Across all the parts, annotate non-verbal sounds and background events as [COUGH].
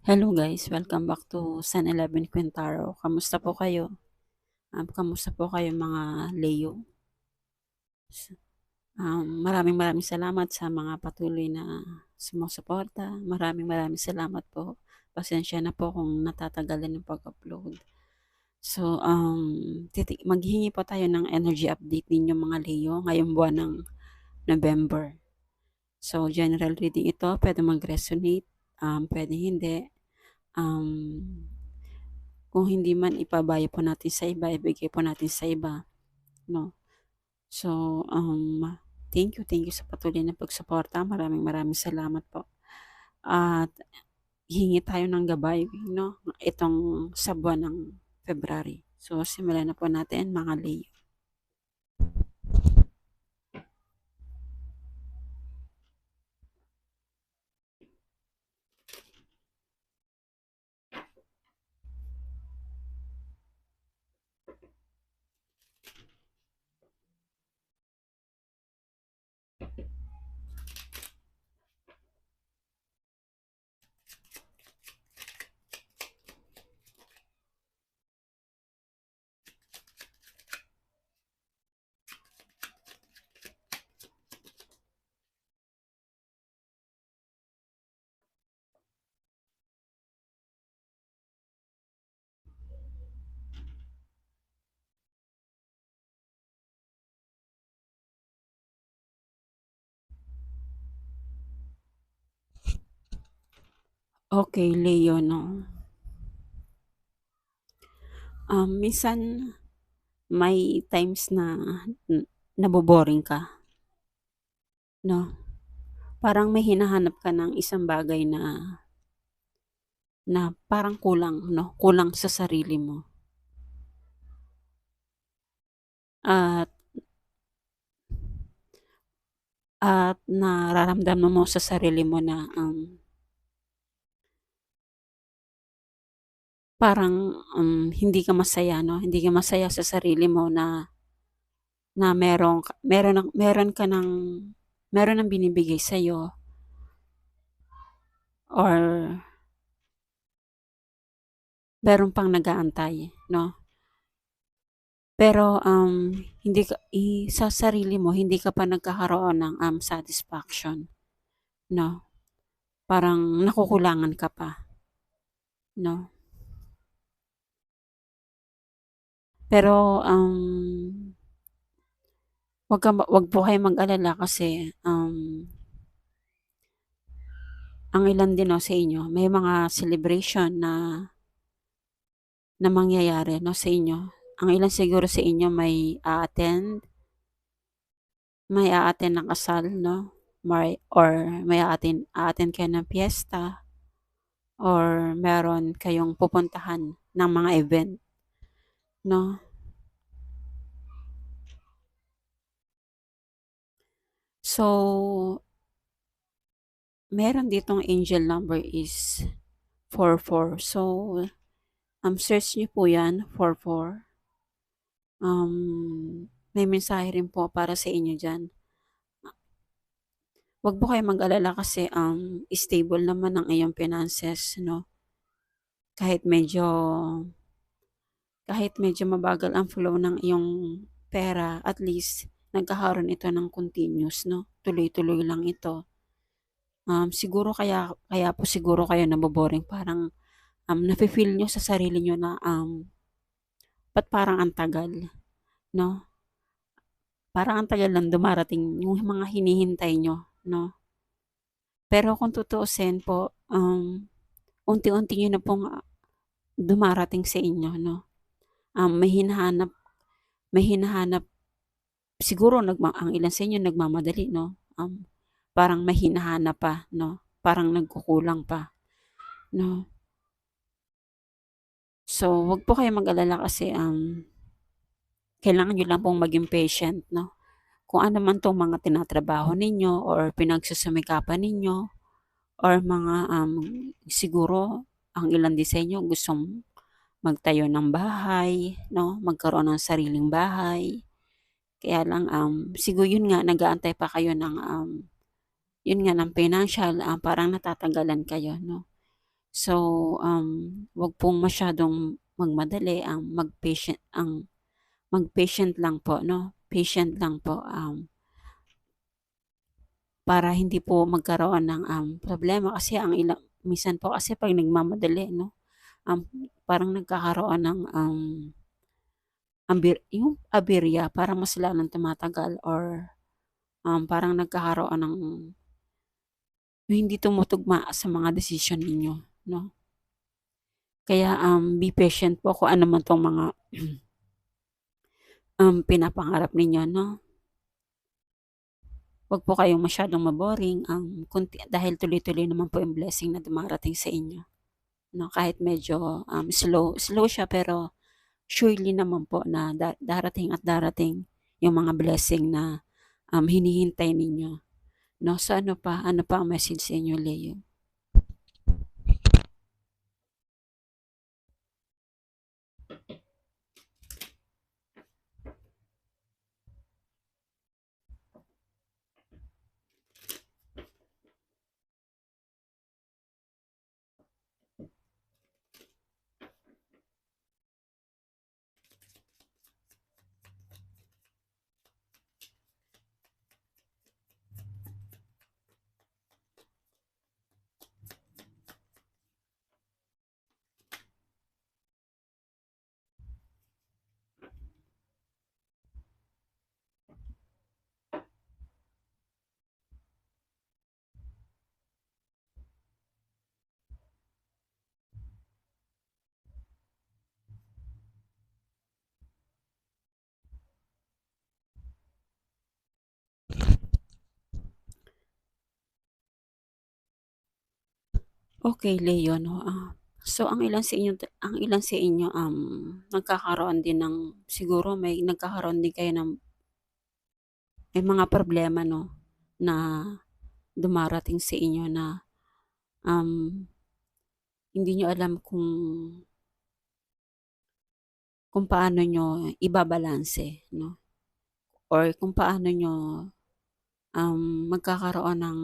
Hello guys, welcome back to San 11 Quintaro. Kamusta po kayo? Um, kamusta po kayo mga Leo? Um, maraming maraming salamat sa mga patuloy na sumusuporta. Maraming maraming salamat po. Pasensya na po kung natatagalan ng pag-upload. So, um, maghihingi po tayo ng energy update ninyo mga Leo ngayong buwan ng November. So, general reading ito, pwede mag-resonate, um, pwede hindi. Um, kung hindi man ipabayo po natin sa iba, ibigay po natin sa iba. No? So, um, thank you, thank you sa patuloy na pagsuporta. Maraming maraming salamat po. At hingi tayo ng gabay, no? Itong sa buwan ng February. So, simulan na po natin mga Leo. Okay, Leo, no? Um, minsan, may times na naboboring ka. No? Parang may hinahanap ka ng isang bagay na na parang kulang, no? Kulang sa sarili mo. At at nararamdaman mo sa sarili mo na um, parang um, hindi ka masaya, no? Hindi ka masaya sa sarili mo na na meron meron meron ka ng meron nang binibigay sa iyo or meron pang nag-aantay, no? Pero um, hindi ka i, sa sarili mo hindi ka pa nagkakaroon ng um, satisfaction, no? Parang nakukulangan ka pa, no? Pero, um, wag ka wag po kayong mag-alala kasi, um ang ilan din 'no sa inyo, may mga celebration na na mangyayari 'no sa inyo. Ang ilan siguro sa inyo may a-attend may a-attend ng kasal 'no, may or may a-attend a-attend kayo ng piyesta or meron kayong pupuntahan ng mga event, 'no? So meron ditong angel number is 44. So, um, search niyo po yan, 44. Um, may mensahe rin po para sa inyo dyan. Huwag po kayo mag-alala kasi um, stable naman ang iyong finances, no? Kahit medyo kahit medyo mabagal ang flow ng iyong pera, at least nagkakaroon ito ng continuous, no? Tuloy-tuloy lang ito. Um, siguro kaya kaya po siguro kayo naboboring parang um, nafe-feel nyo sa sarili nyo na um, ba't parang ang tagal, no? Parang ang tagal lang dumarating yung mga hinihintay nyo, no? Pero kung tutuusin po, um, unti-unti nyo na pong dumarating sa inyo, no? Um, may hinahanap, siguro nagma, ang ilan sa inyo nagmamadali, no? Um, parang may pa, no? Parang nagkukulang pa, no? So, wag po kayo mag-alala kasi um, kailangan nyo lang pong maging patient, no? Kung ano man tong mga tinatrabaho ninyo or pinagsusumikapan ninyo or mga um, siguro ang ilan din sa inyo gustong magtayo ng bahay, no? Magkaroon ng sariling bahay. Kaya lang um, siguro yun nga nag-aantay pa kayo ng um, yun nga ng financial um, parang natatanggalan kayo, no? So, um, 'wag pong masyadong magmadali, ang mag-patient ang mag-patient lang po 'no, patient lang po, um para hindi po magkaroon ng, um, problema kasi ang ilang minsan po kasi 'pag nagmamadali 'no, um, parang nagkakaroon ng, um ambir yung aberya parang mas lalong tumatagal or, um, parang nagkakaroon ng hindi tumutugma sa mga desisyon ninyo 'no. Kaya, um, be patient po kung ano man 'tong mga [CLEARS THROAT] um, pinapangarap ninyo 'no. 'Wag po kayong masyadong ma-boring, um, konti dahil tuloy-tuloy naman po yung blessing na dumarating sa inyo 'no, kahit medyo, um, slow slow siya pero surely naman po na da darating at darating yung mga blessing na, um, hinihintay ninyo 'no. So ano pa, ano pa ang message sa inyo, Leo? Okey, Leo 'no, ah, so ang ilan sa inyo ang ilan sa inyo, um, nagkakaroon din ng siguro may nagkakaroon din kayo ng may mga problema 'no, na dumarating sa inyo na, um, hindi niyo alam kung kung paano niyo ibabalanse 'no, or kung paano niyo, um, magkakaroon ng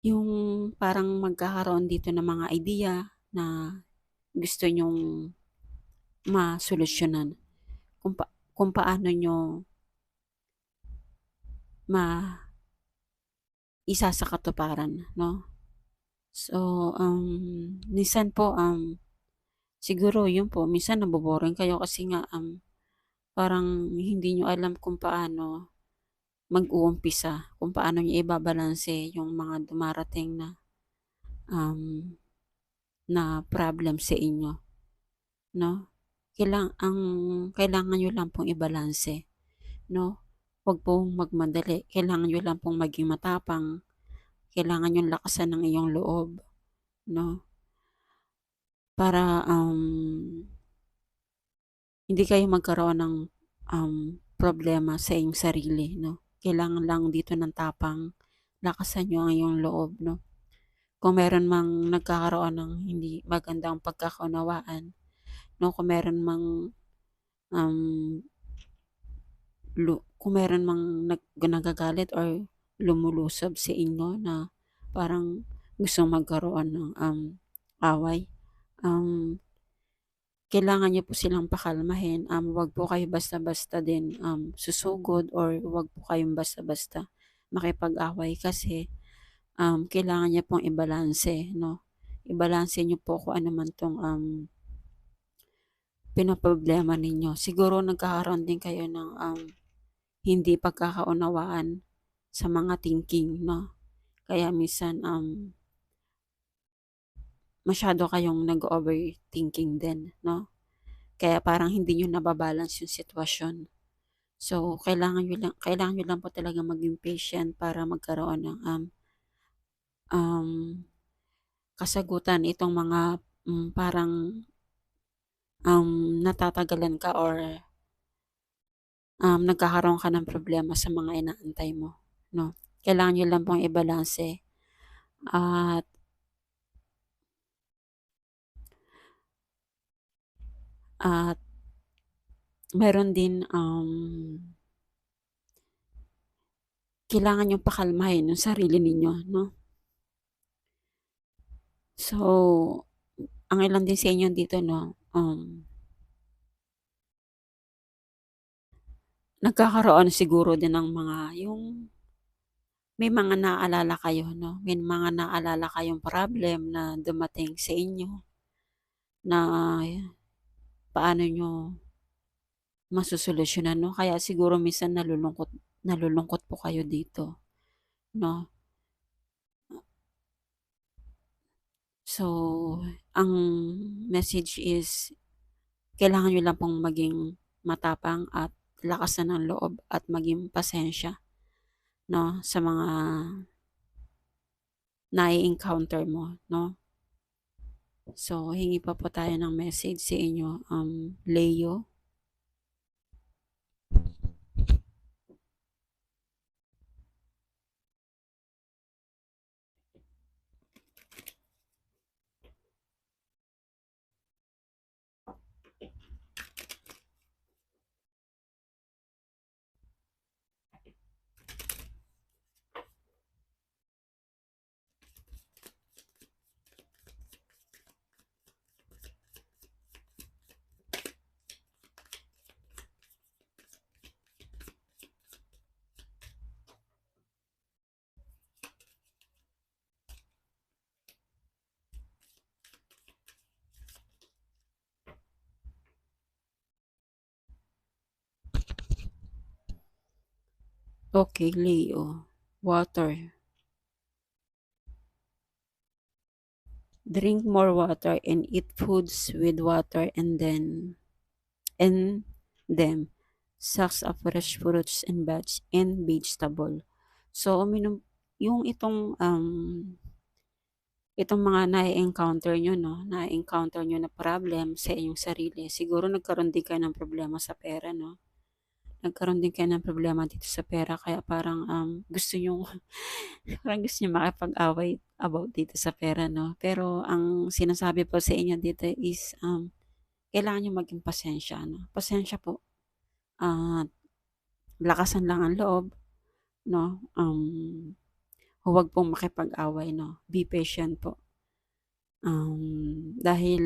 yung parang magkakaroon dito ng mga idea na gusto niyong masolusyunan. Kung pa kung paano niyo ma isasakatuparan 'no. So, um, minsan po, um, siguro yun po minsan nabo-boring kayo kasi nga, um, parang hindi niyo alam kung paano mag-uumpisa, kung paano niyo ibabalanse yung mga dumarating na, um, na problem sa inyo 'no. Kailang ang kailangan niyo lang pong ibalanse 'no, 'wag pong magmadali, kailangan niyo lang pong maging matapang, kailangan niyong lakasan ang iyong loob 'no. Para, um hindi kayo magkaroon ng, um, problema sa iyong sarili 'no. Kailangan lang dito ng tapang, lakasan niyo ang iyong loob 'no. Kung meron mang nagkakaroon ng hindi magandang pagkakaunawaan 'no, kung meron mang, um, lu kung meron mang nag nagagalit or lumulusob sa inyo na parang gustong magkaroon ng, um, away, um, kailangan niyo po silang pakalmahin, um, 'wag po kayo basta-basta din, um, susugod or 'wag po kayong basta-basta makipag-away kasi, um, kailangan niyo pong ibalanse 'no. Ibalanse niyo po kung ano man 'tong, um pinoproblema ninyo. Siguro nagkakaroon din kayo ng, um, hindi pagkakaunawaan sa mga thinking 'no. Kaya minsan, um masyado kayong nag-o-overthinking din 'no. Kaya parang hindi niyo naba-balance yung sitwasyon. So, kailangan niyo lang kailangan niyo lang po talagang maging patient para magkaroon ng, um um, kasagutan itong mga, hmm, parang, um, natatagalan ka or um, nagkakaroon ka ng problema sa mga inaantay mo 'no. Kailangan niyo lang pong ibalanse at at meron din, um kailangan niyong pakalmahin yung sarili ninyo 'no. So, ang ilan din sa inyo dito 'no, um nagkakaroon siguro din ng mga yung may mga naalala kayo 'no, may mga naalala kayong problem na dumating sa inyo na paano niyo masosolusyunan 'no, kaya siguro minsan nalulungkot nalulungkot po kayo dito, 'no? So, ang message is kailangan niyo lang pong maging matapang at lakasan ng loob at maging pasensya, 'no, sa mga nai-encounter mo, 'no? So, hingi pa po tayo ng message sa inyo, um, Leo. Okay, Leo. Water. Drink more water and eat foods with water and then and them sacks of fresh fruits and veg and vegetable. So, uminom yung itong um itong mga na-e-encounter niyo 'no, na-e-encounter niyo na problem sa inyong sarili, siguro nagkaroon din kayo ng problema sa pera 'no? Nagkaroon din kayo ng problema dito sa pera kaya parang, um, gusto niyong [LAUGHS] parang gusto niyong makipag-away about dito sa pera 'no. Pero ang sinasabi po sa inyo dito is, um, kailangan niyong maging pasensya 'no, pasensya po at lakasan lang ang loob 'no, um, huwag pong makipag-away 'no, be patient po. Um, dahil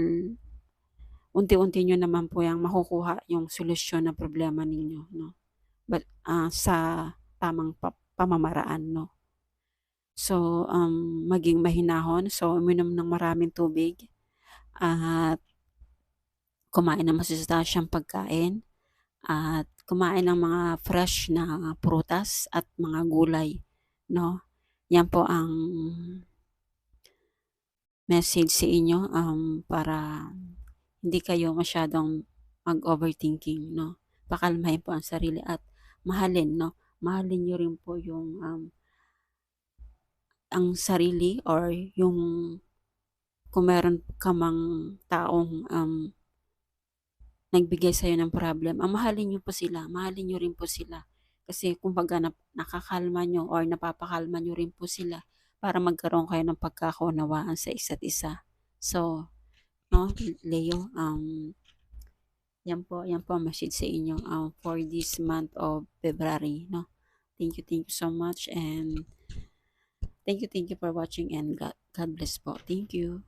unti-unti niyo naman po yang makukuha yung solusyon ng problema ninyo 'no, but, ah, sa tamang pa pamamaraan 'no. So, um, maging mahinahon, so uminom ng maraming tubig at kumain ng masustansyang pagkain at kumain ng mga fresh na prutas at mga gulay 'no. Yan po ang message sa inyo, um, para hindi kayo masyadong mag-overthinking 'no. Pakalmahin po ang sarili at mahalin 'no, mahalin niyo rin po yung, um ang sarili or yung kung meron ka mang taong, um nagbigay sa'yo ng problem, ah, mahalin niyo po sila, mahalin niyo rin po sila. Kasi kumbaga nap nakakalma niyo or napapakalma niyo rin po sila para magkaroon kayo ng pagkakaunawaan sa isa't isa. So, 'no, Leo, um, yan po yan po message sa inyo, um, for this month of February 'no. Thank you, thank you so much and thank you, thank you for watching and God God bless po. Thank you.